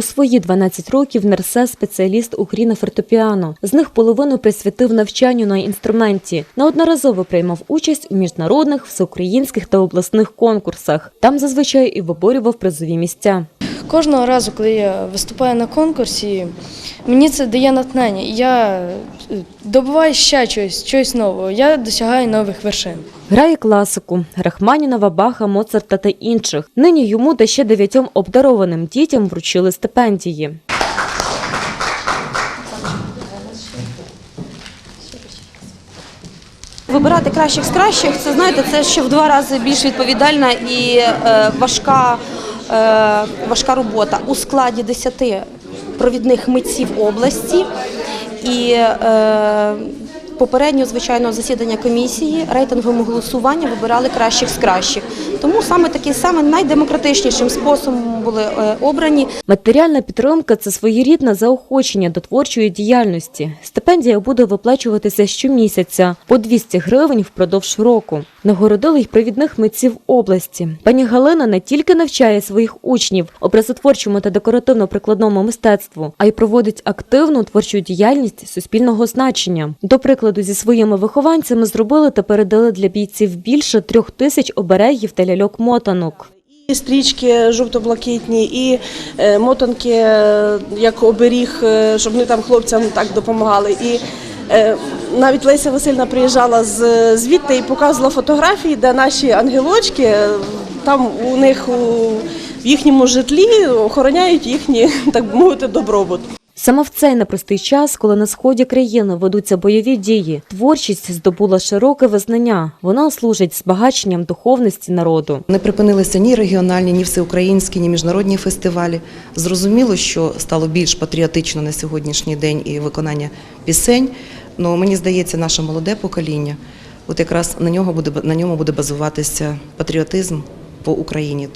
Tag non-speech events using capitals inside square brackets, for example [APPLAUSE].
У свої 12 років Нерсе спеціаліст у грі на фортепіано. З них половину присвятив навчанню на інструменті. Неодноразово приймав участь у міжнародних, всеукраїнських та обласних конкурсах. Там зазвичай і виборював призові місця. Кожного разу, коли я виступаю на конкурсі, мені це дає натхнення. Я е, добуваю ще щось, щось нового. Я досягаю нових вершин. Грає класику Рахманінова, Баха, Моцарта та інших. Нині йому та ще дев'ятьом обдарованим дітям вручили стипендії. Вибирати кращих з кращих, це знаєте, це ще в два рази більш відповідальна і е, важка, е, важка робота у складі 10 провідних митців області. І е, попередньо, звичайно, засідання комісії рейтинговому голосуванню вибирали кращих з кращих. Тому саме такий саме найдемократичнішим способом були е, обрані Матеріальна підтримка це своєрідне заохочення до творчої діяльності. Стипендія буде виплачуватися щомісяця по 200 гривень впродовж року. Нагородили й провідних митців області. Пані Галина не тільки навчає своїх учнів образотворчому та декоративно-прикладному мистецтву, а й проводить активну творчу діяльність суспільного значення. До прикладу, зі своїми вихованцями зробили та передали для бійців більше трьох тисяч оберегів та ляльок-мотанок. І стрічки жовто-блакитні, і е, мотанки е, як оберіг, е, щоб вони там хлопцям так допомагали. І навіть Леся Васильівна приїжджала з звідти і показувала фотографії, де наші ангелочки е, там у них у в їхньому житлі охороняють їхній, [LAUGHS] так би мовити, добробут. Саме в цей непростий час, коли на сході країни ведуться бойові дії, творчість здобула широке визнання. Вона служить збагаченням духовності народу. Не припинилися ні регіональні, ні всеукраїнські, ні міжнародні фестивалі. Зрозуміло, що стало більш патріотично на сьогоднішній день і виконання пісень. Ну мені здається, наше молоде покоління, от якраз на нього буде на ньому буде базуватися патріотизм по Україні.